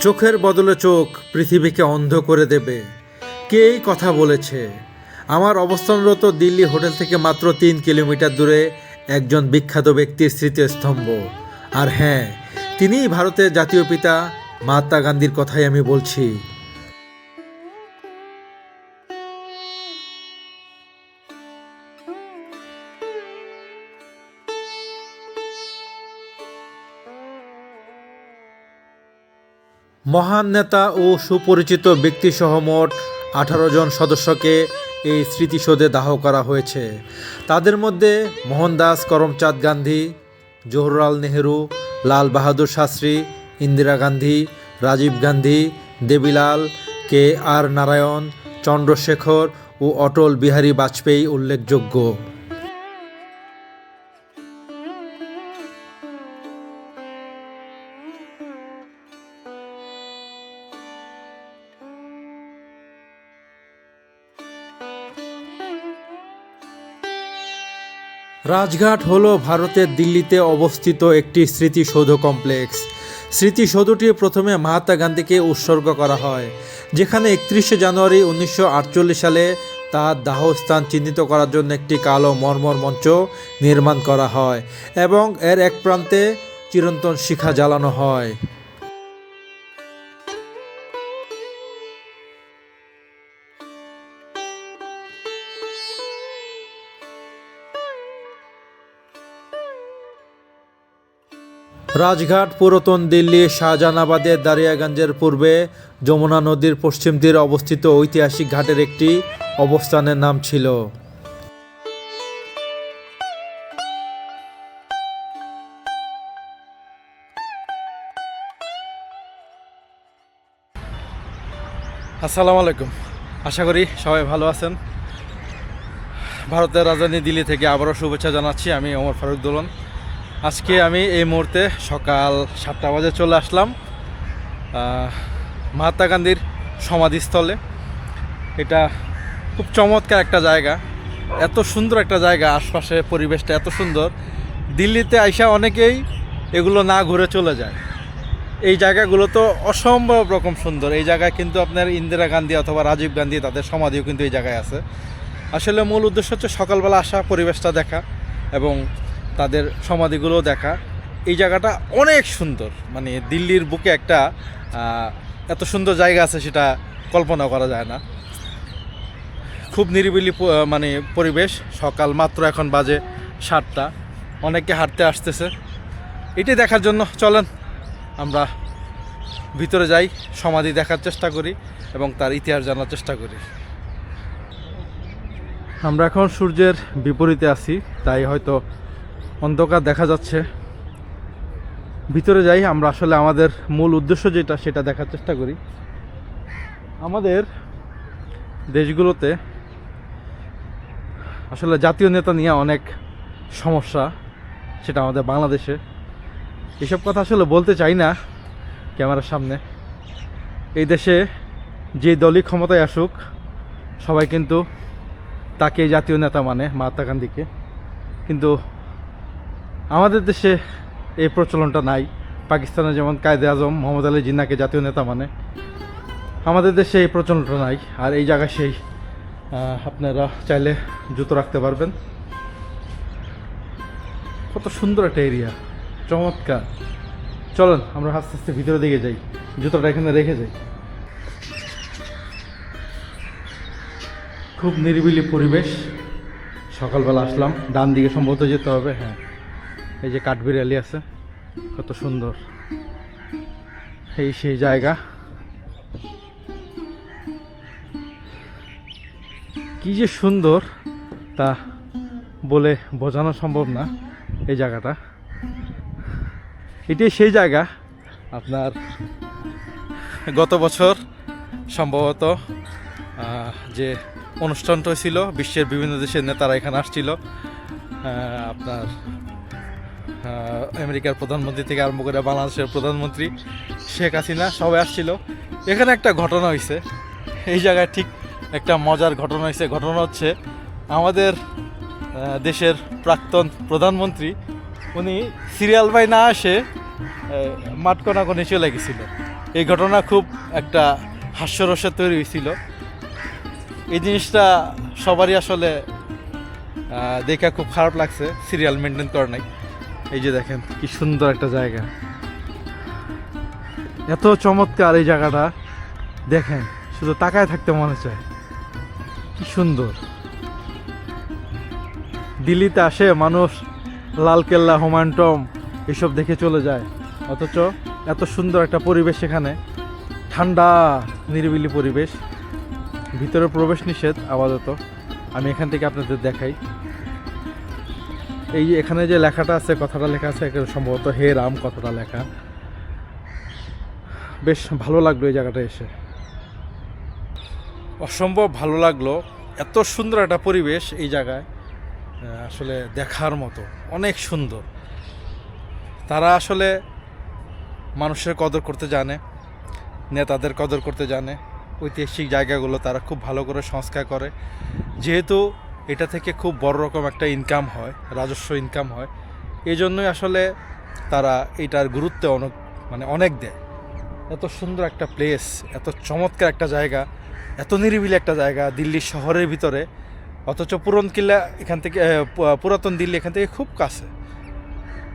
চোখের বদলে চোখ পৃথিবীকে অন্ধ করে দেবে। কে এই কথা বলেছে? আমার অবস্থানরত দিল্লি হোটেল থেকে মাত্র তিন কিলোমিটার দূরে একজন বিখ্যাত ব্যক্তির স্মৃতিস্তম্ভ। আর হ্যাঁ তিনিই ভারতের জাতীয় পিতা, মহাত্মা গান্ধীর কথাই আমি বলছি। মহান নেতা ও সুপরিচিত ব্যক্তিসহ মোট আঠারো জন সদস্যকে এই স্মৃতিসৌধে দাহ করা হয়েছে। তাদের মধ্যে মোহনদাস, করমচাঁদ গান্ধী, জওহরলাল নেহেরু, লাল বাহাদুর শাস্ত্রী, ইন্দিরা গান্ধী, রাজীব গান্ধী, দেবীলাল, কে আর নারায়ণ, চন্দ্রশেখর ও অটল বিহারী বাজপেয়ী উল্লেখযোগ্য। রাজঘাট হলো ভারতের দিল্লিতে অবস্থিত একটি স্মৃতিসৌধ কমপ্লেক্স। স্মৃতিসৌধটি প্রথমে মহাত্মা গান্ধীকে উৎসর্গ করা হয়, যেখানে একত্রিশে জানুয়ারি উনিশশো আটচল্লিশ সালে তার দাহস্থান চিহ্নিত করার জন্য একটি কালো মর্মর মঞ্চ নির্মাণ করা হয় এবং এর এক প্রান্তে চিরন্তন শিখা জ্বালানো হয়। রাজঘাট, পুরাতন দিল্লি শাহজাহানাবাদের দারিয়াগঞ্জের পূর্বে যমুনা নদীর পশ্চিম তীরে অবস্থিত ঐতিহাসিক ঘাটের একটি অবস্থানের নাম ছিল। আসসালামু আলাইকুম। আশা করি সবাই ভালো আছেন। ভারতের রাজধানী দিল্লি থেকে আবারও শুভেচ্ছা জানাচ্ছি। আমি ওমর ফারুক দোলন। আজকে আমি এই মুহূর্তে সকাল সাতটা বাজে চলে আসলাম মহাত্মা গান্ধীর সমাধিস্থলে। এটা খুব চমৎকার একটা জায়গা, এত সুন্দর একটা জায়গা আশপাশে পরিবেশটা এত সুন্দর। দিল্লিতে আইসা অনেকেই এগুলো না ঘুরে চলে যায়। এই জায়গাগুলো তো অসম্ভব রকম সুন্দর। এই জায়গায় কিন্তু আপনার ইন্দিরা গান্ধী অথবা রাজীব গান্ধী, তাদের সমাধিও কিন্তু এই জায়গায় আছে। আসলে মূল উদ্দেশ্য হচ্ছে সকালবেলা আসা, পরিবেশটা দেখা এবং তাদের সমাধিগুলো দেখা। এই জায়গাটা অনেক সুন্দর। মানে দিল্লির বুকে একটা এত সুন্দর জায়গা আছে সেটা কল্পনা করা যায় না। খুব নিরিবিলি মানে পরিবেশ। সকাল মাত্র এখন বাজে সাতটা। অনেকে হাঁটতে আসতেছে। এটি দেখার জন্য চলেন, আমরা ভিতরে যাই, সমাধি দেখার চেষ্টা করি এবং তার ইতিহাস জানার চেষ্টা করি। আমরা এখন সূর্যের বিপরীতে আছি, তাই হয়তো অন্ধকার দেখা যাচ্ছে। ভিতরে যাই, আমরা আসলে আমাদের মূল উদ্দেশ্য যেটা, সেটা দেখার চেষ্টা করি। আমাদের দেশগুলোতে আসলে জাতীয় নেতা নিয়ে অনেক সমস্যা, সেটা আমাদের বাংলাদেশে। এসব কথা আসলে বলতে চাই না ক্যামেরার সামনে। এই দেশে যে দলই ক্ষমতায় আসুক, সবাই কিন্তু তাকে জাতীয় নেতা মানে মহাত্মা গান্ধীকে। কিন্তু আমাদের দেশে এই প্রচলনটা নাই। পাকিস্তানে যেমন কায়দে আজম, মোহাম্মদ আলী জিন্নাকে জাতীয় নেতা মানে। আমাদের দেশে এই প্রচলনটা নাই, আর এই জায়গায় সেই আপনারা চাইলে জুতো রাখতে পারবেন। কত সুন্দর একটা এরিয়া, চমৎকার। চলুন, আমরা আস্তে আস্তে ভিতরে দিকে যাই, জুতোটা এখানে রেখে যাই। খুব নিরিবিলি পরিবেশ। সকালবেলা আসলাম, ডান দিকে সম্ভবত যেতে হবে হ্যাঁ। এই যে কাঠবিড়ালি আছে, কত সুন্দর। এই সেই জায়গা। কি যে সুন্দর, তা বলে বোঝানো সম্ভব না এই জায়গাটা। এটাই সেই জায়গা। আপনার গত বছর সম্ভবত যে অনুষ্ঠানটা ছিল বিশ্বের বিভিন্ন দেশের নেতারা এখানে আসছিল আপনার আমেরিকার প্রধানমন্ত্রী থেকে আরম্ভ করে বাংলাদেশের প্রধানমন্ত্রী শেখ হাসিনা, সবাই আসছিল। এখানে একটা ঘটনা হয়েছে এই জায়গায় ঠিক একটা মজার ঘটনা হয়েছে ঘটনা হচ্ছে আমাদের দেশের প্রাক্তন প্রধানমন্ত্রী, উনি সিরিয়াল বাই না আসে মাঠকোনাকনি চলে গেছিল। এই ঘটনা খুব একটা হাস্যরসে তৈরি হয়েছিল এই জিনিসটা সবারই আসলে দেখে খুব খারাপ লাগছে। সিরিয়াল মেনটেন করে নাই। এই যে দেখেন, কি সুন্দর একটা জায়গা। এত চমৎকার এই জায়গাটা। দেখেন, শুধু তাকায় থাকতে মনে চায়। কি সুন্দর। দিল্লিতে আসে মানুষ লালকেল্লা টম, এসব দেখে চলে যায়। অথচ এত সুন্দর একটা পরিবেশ এখানে। ঠান্ডা, নিরিবিলি পরিবেশ। ভিতরে প্রবেশ নিষেধ, আপাতত। আমি এখান থেকে আপনাদের দেখাই। এই যে এখানে যে লেখাটা আছে, কথাটা লেখা আছে সম্ভবত হে রাম কথাটা লেখা। বেশ ভালো লাগল এই জায়গাটা এসে। অসম্ভব ভালো লাগল। এত সুন্দর একটা পরিবেশ এই জায়গায় আসলে দেখার মতো। অনেক সুন্দর। তারা আসলে মানুষের কদর করতে জানে, নেতাদের কদর করতে জানে। ঐতিহাসিক জায়গাগুলো তারা খুব ভালো করে সংস্কার করে। যেহেতু এটা থেকে খুব বড় রকম একটা ইনকাম হয়, রাজস্ব ইনকাম হয়। এই জন্যই আসলে তারা এটার গুরুত্ব অনেক মানে অনেক দেয়। এত সুন্দর একটা প্লেস এত চমৎকার একটা জায়গা, এত নিরিবিলি একটা জায়গা দিল্লি শহরের ভিতরে। অথচ পুরন কিল্লা এখান থেকে পুরাতন দিল্লি এখান থেকে খুব কাছে।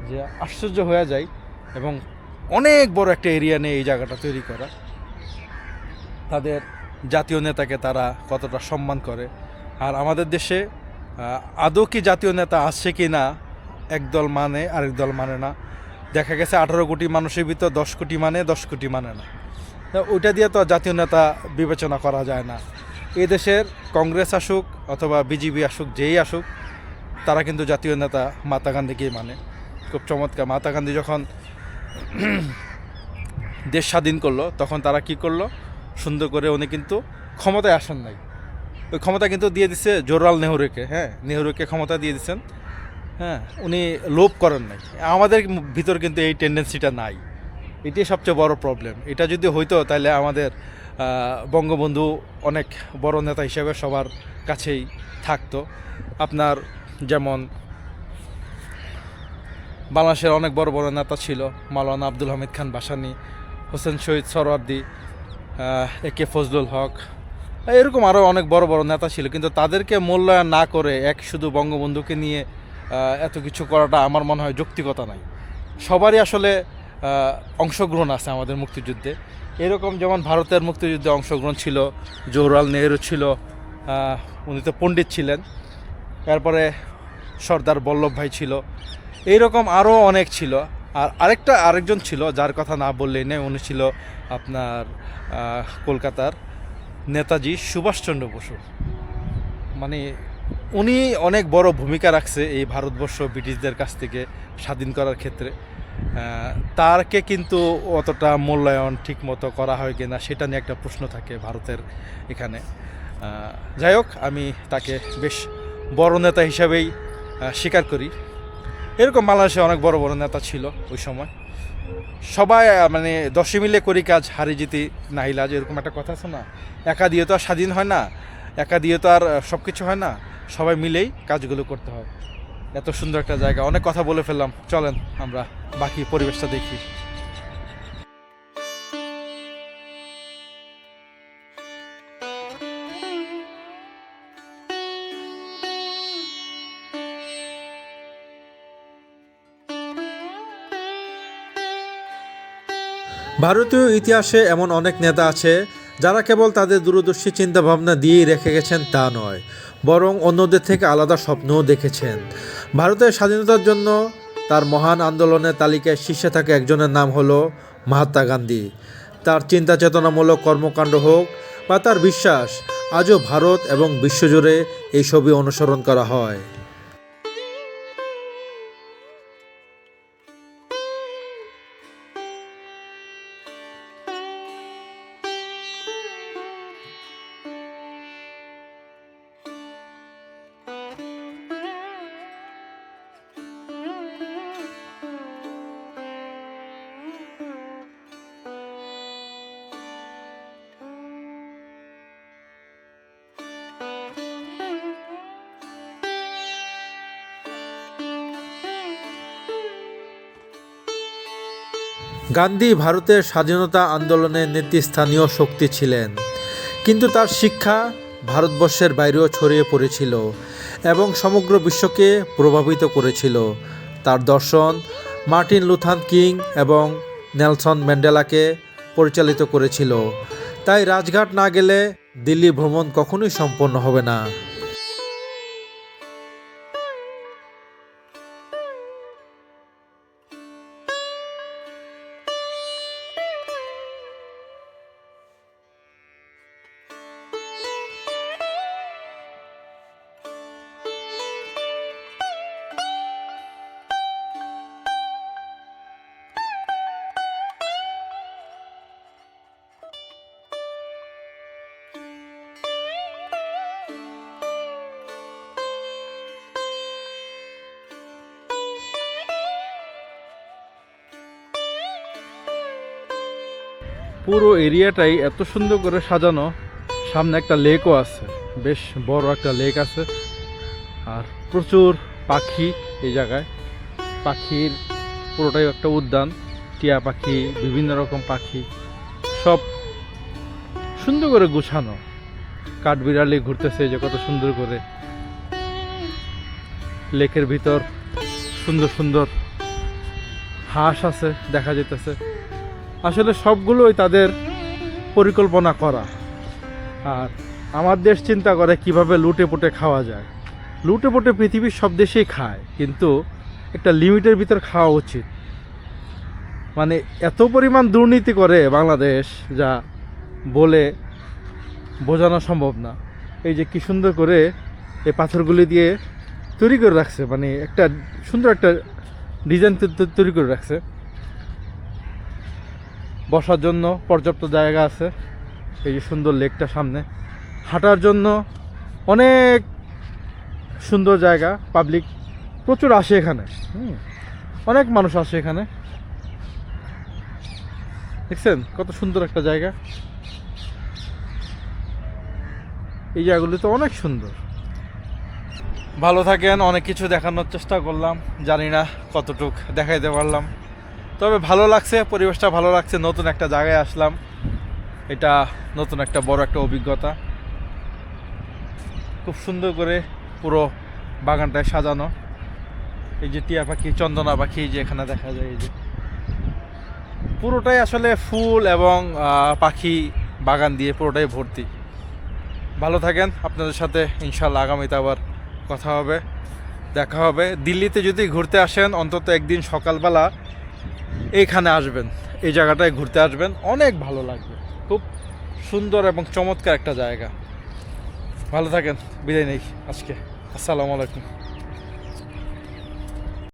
যে আশ্চর্য হয়ে যায় এবং অনেক বড় একটা এরিয়া নিয়ে এই জায়গাটা তৈরি করা। তাদের জাতীয় নেতাকে তারা কতটা সম্মান করে আর আমাদের দেশে আদৌ কি জাতীয় নেতা আসছে কি না একদল মানে আরেক দল মানে না। দেখা গেছে আঠারো কোটি মানুষের ভিতর দশ কোটি মানে দশ কোটি মানে না। ওইটা দিয়ে তো জাতীয় নেতা বিবেচনা করা যায় না। এই দেশের কংগ্রেস আসুক অথবা বিজেপি আসুক, যেই আসুক, তারা কিন্তু জাতীয় নেতা মাতা গান্ধীকেই মানে। খুব চমৎকার। মাতা গান্ধী যখন দেশ স্বাধীন করল, তখন তারা কি করল? সুন্দর করে উনি কিন্তু ক্ষমতায় আসেন নাই। ওই ক্ষমতা কিন্তু দিয়ে দিছে জোরাল নেহরুকে হ্যাঁ নেহরুকে ক্ষমতা দিয়ে দিচ্ছেন হ্যাঁ উনি লোভ করেন নাই। আমাদের ভিতর কিন্তু এই টেন্ডেন্সিটা নাই। এটাই সবচেয়ে বড় প্রবলেম এটা যদি হইতো, তাহলে আমাদের বঙ্গবন্ধু অনেক বড় নেতা হিসেবে সবার কাছেই থাকতো। আপনার যেমন বাংলাদেশের অনেক বড় বড় নেতা ছিল, মাওলানা আব্দুল হামিদ খান বাসানি, হোসেন শহীদ সরওয়ার্দি এ কে ফজলুল হক এরকম আরও অনেক বড় বড় নেতা ছিল, কিন্তু তাদেরকে মূল্যায়ন না করে এক শুধু বঙ্গবন্ধুকে নিয়ে এত কিছু করাটা আমার মনে হয় যৌক্তিকতা নাই। সবারই আসলে অংশগ্রহণ আছে আমাদের মুক্তিযুদ্ধে। এরকম যেমন ভারতের মুক্তিযুদ্ধে অংশগ্রহণ ছিল, জওহরলাল নেহরু ছিল উনি তো পণ্ডিত ছিলেন। তারপরে সর্দার বল্লভভাই ছিল। এইরকম আরও অনেক ছিল। আর আরেকটা, আরেকজন ছিল, যার কথা না বললেই নেই উনি ছিল আপনার কলকাতার নেতাজি সুভাষচন্দ্র বসু। মানে উনি অনেক বড় ভূমিকা রাখছে এই ভারতবর্ষ ব্রিটিশদের কাছ থেকে স্বাধীন করার ক্ষেত্রে। তারকে কিন্তু অতটা মূল্যায়ন ঠিকমতো করা হয় কিনা সেটা নিয়ে একটা প্রশ্ন থাকে ভারতের এখানে। যাই হোক, আমি তাকে বেশ বড় নেতা হিসাবেই স্বীকার করি। এরকম বাংলাদেশে অনেক বড় বড় নেতা ছিল ওই সময়। সবাই মানে দশে মিলে করি কাজ, হারি জিতি নাহিলাজ এরকম একটা কথা আছে না? একা দিয়ে তো আর স্বাধীন হয় না, একা দিয়ে তো আর সব কিছু হয় না। সবাই মিলেই কাজগুলো করতে হয়। এত সুন্দর একটা জায়গা। অনেক কথা বলে ফেললাম। চলেন, আমরা বাকি পরিবেশটা দেখি। ভারতীয় ইতিহাসে এমন অনেক নেতা আছে যারা কেবল তাদের দূরদর্শী চিন্তাভাবনা দিয়েই রেখে গেছেন তা নয়, বরং অন্যদের থেকে আলাদা স্বপ্নও দেখেছেন। ভারতের স্বাধীনতার জন্য তার মহান আন্দোলনের তালিকায় শীর্ষে থাকা একজনের নাম হলো মহাত্মা গান্ধী। তার চিন্তা চেতনামূলক কর্মকাণ্ড হোক বা তার বিশ্বাস, আজও ভারত এবং বিশ্বজুড়ে এই ছবি অনুসরণ করা হয়। গান্ধী ভারতের স্বাধীনতা আন্দোলনের নেতৃস্থানীয় শক্তি ছিলেন। কিন্তু তার শিক্ষা ভারতবর্ষের বাইরেও ছড়িয়ে পড়েছিল এবং সমগ্র বিশ্বকে প্রভাবিত করেছিল। তার দর্শন মার্টিন লুথান কিং এবং নেলসন ম্যান্ডেলাকে পরিচালিত করেছিল। তাই রাজঘাট না গেলে দিল্লি ভ্রমণ কখনোই সম্পন্ন হবে না। পুরো এরিয়াটাই এত সুন্দর করে সাজানো। সামনে একটা লেকও আছে, বেশ বড় একটা লেক আছে। আর প্রচুর পাখি এই জায়গায়। পাখির পুরোটাই একটা উদ্যান, টিয়া পাখি, বিভিন্ন রকম পাখি, সব সুন্দর করে গুছানো। কাঠবিড়ালি ঘুরতেছে যে কত সুন্দর করে। লেকের ভিতর সুন্দর সুন্দর হাঁস আছে, দেখা যেতেছে আসলে সবগুলোই তাদের পরিকল্পনা করা। আর আমার দেশ চিন্তা করে কীভাবে লুটে পুটে খাওয়া যায়। লুটে পুটে পৃথিবীর সব দেশেই খায়, কিন্তু একটা লিমিটের ভিতর খাওয়া উচিত। মানে এত পরিমাণ দুর্নীতি করে বাংলাদেশ যা বলে বোঝানো সম্ভব না। এই যে কি সুন্দর করে এই পাথরগুলি দিয়ে তৈরি করে রাখছে মানে একটা সুন্দর একটা ডিজাইন তৈরি করে রাখছে। বসার জন্য পর্যাপ্ত জায়গা আছে। এই যে সুন্দর লেকটা সামনে। হাঁটার জন্য অনেক সুন্দর জায়গা পাবলিক প্রচুর আসে এখানে অনেক মানুষ আসে এখানে। দেখছেন কত সুন্দর একটা জায়গা। এই জায়গাগুলি তো অনেক সুন্দর। ভালো থাকেন, অনেক কিছু দেখানোর চেষ্টা করলাম। জানি না কতটুক দেখাইতে পারলাম। তবে ভালো লাগছে, পরিবেশটা ভালো লাগছে। নতুন একটা জায়গায় আসলাম। এটা নতুন একটা বড় একটা অভিজ্ঞতা। খুব সুন্দর করে পুরো বাগানটায় সাজানো। এই যে টিয়া পাখি, চন্দনা পাখি যে এখানে দেখা যায়, এই যে। পুরোটাই আসলে ফুল এবং পাখি বাগান দিয়ে পুরোটাই ভর্তি। ভালো থাকেন, আপনাদের সাথে ইনশাল্লাহ আগামীতে আবার কথা হবে, দেখা হবে। দিল্লিতে যদি ঘুরতে আসেন, অন্তত একদিন সকালবেলা এইখানে আসবেন, এই জায়গাটায় ঘুরতে আসবেন, অনেক ভালো লাগবে। খুব সুন্দর এবং চমৎকার একটা জায়গা। ভালো থাকেন, বিদায় নেই আজকে। আসসালামু আলাইকুম।